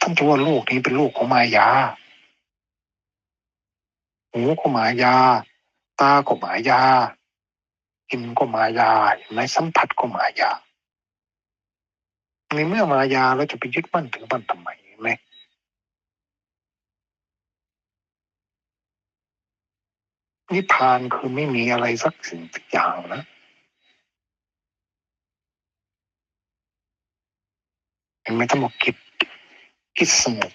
ท่านถือว่าโลกนี้เป็นโลกของมายา หูก็มายา ตาก็มายากินก็มายาเห็นไหมสัมผัสก็มายา ในเมื่อมายาเราจะไปยึดมั่นถือมั่นทำไมเห็นไหมนิพพานคือไม่มีอะไรสักสิ่งสักอย่างนะเห็นไหมทั้งหมดกิจกิจสงบ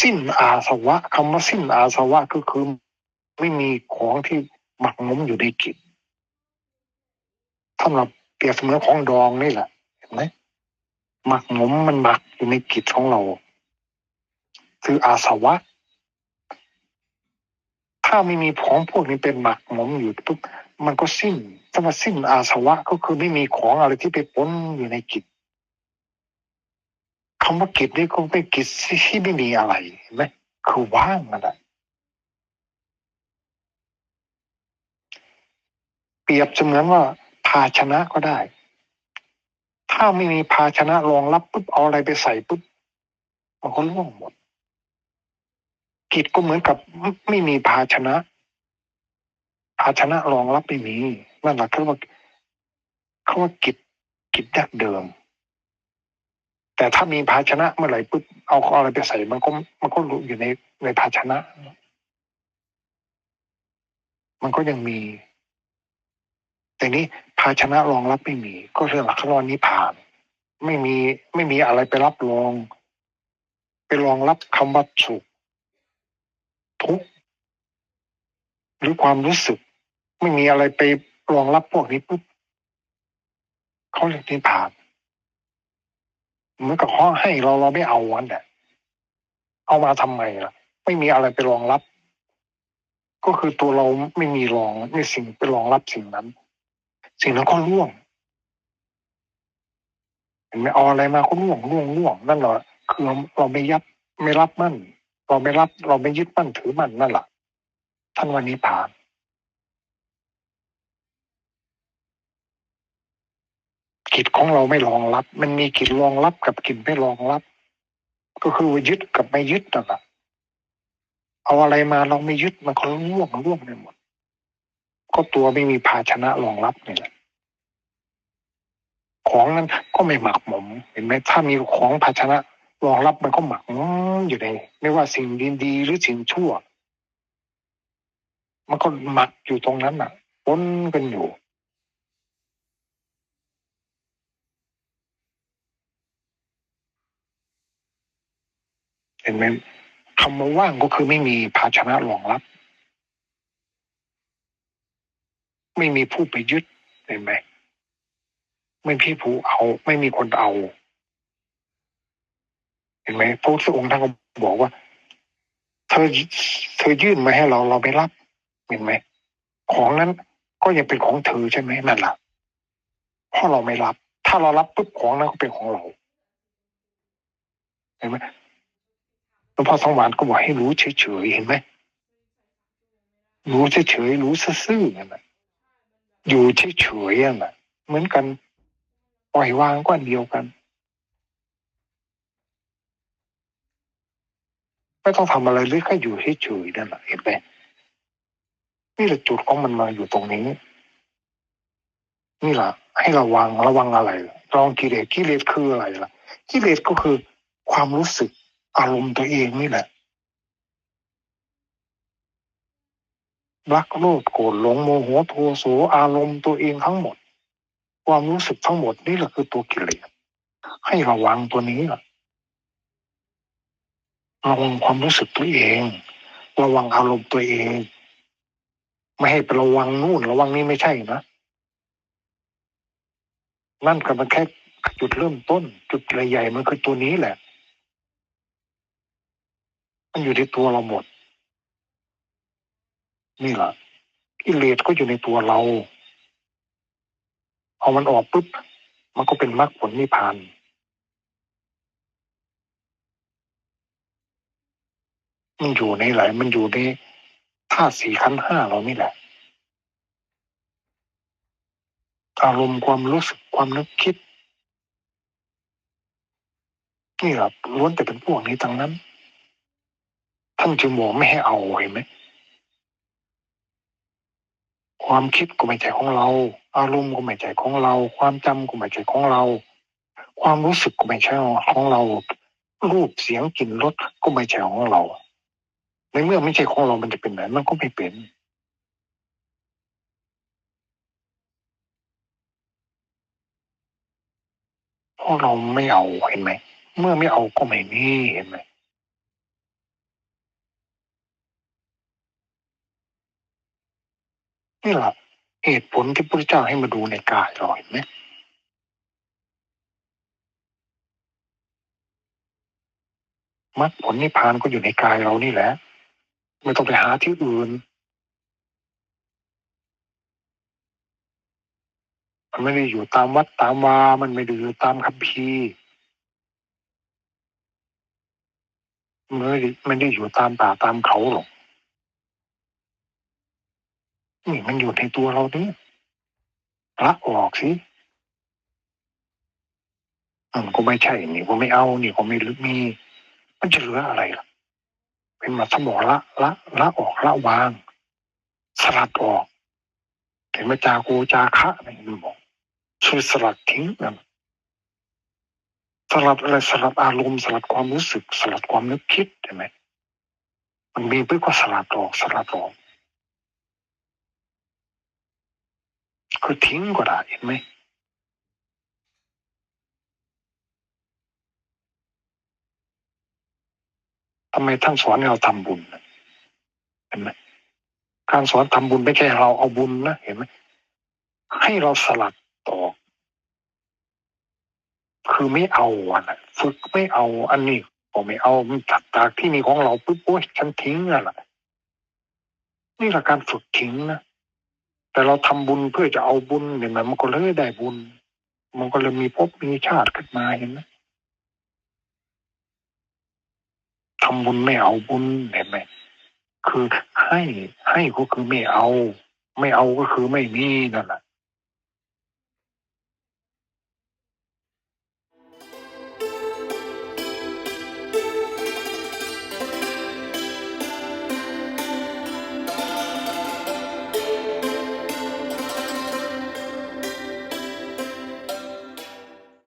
สิ้นอาสวะคำว่าสิ้นอาสวะก็คือไม่มีของที่หมักหมมอยู่ในกิจถ้าเราเปรียบเสมือนของดองนี่แหละเห็นไหม หมักหมมมันหมักอยู่ในกิจของเรา คืออาสวะ ถ้าไม่มีของพวกนี้เป็นหมักหมมอยู่ปุ๊บมันก็สิ้นถ้ามาสิ้นอาสวะก็คือไม่มีของอะไรที่ไปปนอยู่ในกิจคำว่ากิจนี่ก็เป็นกิจที่ไม่มีอะไรเห็นไหมคือว่างนั่นแหละเปรียบเสมือนว่าภาชนะก็ได้ ถ้าไม่มีภาชนะรองรับปุ๊บเอาอะไรไปใส่ปุ๊บมันก็ร่วงหมดกิจก็เหมือนกับไม่มีภาชนะ ภาชนะรองรับไม่มีนั่นแหละคือว่าเขาว่ากิจกิจดักเดิม แต่ถ้ามีภาชนะเมื่อไหร่ปุ๊บเอาอะไรไปใส่มันก็มันก็อยู่ในในภาชนะ มันก็ยังมี แต่นี้ภาชนะรองรับไม่มี ก็เรื่องหลักขรอนิพพาน ไม่มีไม่มีอะไรไปรับรอง ไปรองรับคำว่าสุขทุกข์หรือความรู้สึก ไม่มีอะไรไปรองรับพวกนี้ปุ๊บเขาเรียกนิพพานเหมือนกับข้อให้เราเราไม่เอาวันเนี่ยเอามาทำไมล่ะ ไม่มีอะไรไปรองรับ ก็คือตัวเราไม่มีรองไม่สิ่งไปรองรับสิ่งนั้น สิ่งนั้นก็ร่วงเห็นไหมเอาอะไรมาก็ร่วงร่วงร่วงนั่นแหละคือเราไม่ยับไม่รับมั่น เราไม่รับ เราไม่ยึดมั่นถือมั่นนั่นแหละท่านวันนี้ผ่านกิจของเราไม่รองรับ มันมีกิจรองรับกับกิจไม่รองรับ ก็คือว่ายึดกับไม่ยึดนั่นแหละเอาอะไรมาเราไม่ยึดมันก็ร่วงร่วงไปหมด ก็ตัวไม่มีภาชนะรองรับเนี่แหละของนั้นก็ไม่หมักหมม เห็นไหมถ้ามีของภาชนะรองรับมันก็หมักหมมอยู่ในไม่ว่าสิ่งดีๆหรือสิ่งชั่ว มันก็หมักอยู่ตรงนั้นน่ะปนกันอยู่เห็นไหมคำว่าว่างก็คือไม่มีภาชนะรองรับ ไม่มีผู้ไปยึดเห็นไหมไม่มีผู้เอา ไม่มีคนเอา เห็นไหมพระพุทธองค์ท่านก็บอกว่า เธอเธอยื่นมาให้เราเราไม่รับ เห็นไหมของนั้นก็ยังเป็นของเธอใช่ไหมนั่นแหละเพราะเราไม่รับ ถ้าเรารับปุ๊บของนั้นก็เป็นของเรา เห็นไหมหลวงพ่อสองวานก็บอกให้รู้เฉยๆเห็นไหมรู้เฉยๆรู้ซื่อๆนั่นแหละ อยู่เฉยๆนั่นแหละเหมือนกัน ปล่อยวางก็อันเดียวกันไม่ต้องทำอะไรเลยแค่อยู่เฉยๆนั่นแหละเห็นไหมนี่แหละจุดของมันมาอยู่ตรงนี้ นี่แหละให้ระวังระวังอะไรระวังกิเลสกิเลสคืออะไรล่ะกิเลสก็คือความรู้สึกอารมณ์ตัวเองนี่แหละ รักโลภโกรธหลงโมโหโทโสอารมณ์ตัวเองทั้งหมด ความรู้สึกทั้งหมดนี่แหละคือตัวกิเลสให้ระวังตัวนี้ละระวังความรู้สึกตัวเอง ระวังอารมณ์ตัวเอง ไม่ให้ไประวังนู่นระวังนี่ไม่ใช่นะนั่นก็มันแค่จุดเริ่มต้น จุดใหญ่ๆมันคือตัวนี้แหละ มันอยู่ที่ตัวเราหมด นี่แหละกิเลสก็อยู่ในตัวเราเอามันออกปุ๊บมันก็เป็นมรรคผลนิพพานมันอยู่ในไหลมันอยู่ในธาตุสี่ขันห้าเรานี่แหละ อารมณ์ความรู้สึกความนึกคิด นี่แหละล้วนแต่เป็นพวกนี้ทั้งนั้น ท่านจึงบอกไม่ให้เอาเห็นไหม ความคิดก็ไม่ใช่ของเรา อารมณ์ก็ไม่ใช่ของเรา ความจำก็ไม่ใช่ของเรา ความรู้สึกก็ไม่ใช่ของเรา รูปเสียงกลิ่นรสก็ไม่ใช่ของเรา ในเมื่อไม่ใช่ของเรา มันจะเป็นไหนมันก็ไม่เป็นเพราะเราไม่เอาเห็นไหม เมื่อไม่เอาก็ไม่มีเห็นไหม นี่แหละเหตุผลที่พระเจ้าให้มาดูในกายเราเห็นไหมมรรคผลนิพพานก็อยู่ในกายเรานี่แหละ ไม่ต้องไปหาที่อื่น มันไม่ได้อยู่ตามวัดตามวา มันไม่ได้อยู่ตามคัมภีร์มันไม่ได้ไม่ได้อยู่ตามป่าตามเขาหรอก นี่มันอยู่ในตัวเรานี่ละออกสิมันก็ไม่ใช่นี่ก็ไม่เอา นี่ก็ไม่ลึกมี มันจะเหลืออะไรล่ะ เป็นมาสมองละละละออกละวาง สลัดออกเห็นไหมจาโกจาคะนี่มันบอกช่วยสลัดทิ้งนั่นสลัดอะไรสลัดอารมณ์สลัดความรู้สึก สลัดความนึกคิดเห็นไหมมันมีเพื่อก็สลัดออกสลัดออก คือทิ้งก็ได้เห็นไหมทำไมท่านสอนให้เราทำบุญเห็นไหมการสอนทำบุญไม่ใช่เราเอาบุญนะเห็นไหมให้เราสลัดออคือไม่เอาอะนะฝึกไม่เอาอันนี้ก็ไม่เอาจากจากที่มีของเราปุ๊บโอ้ยฉันทิ้งอะนี่แหละการฝึกทิ้งนะ แต่เราทำบุญเพื่อจะเอาบุญเนี่ยมันก็เลยได้บุญ มันก็เลยมีภพมีชาติขึ้นมาเห็นไหมทำบุญไม่เอาบุญเห็นไหมคือให้ให้ก็คือไม่เอา ไม่เอาก็คือไม่มีนั่นแหละ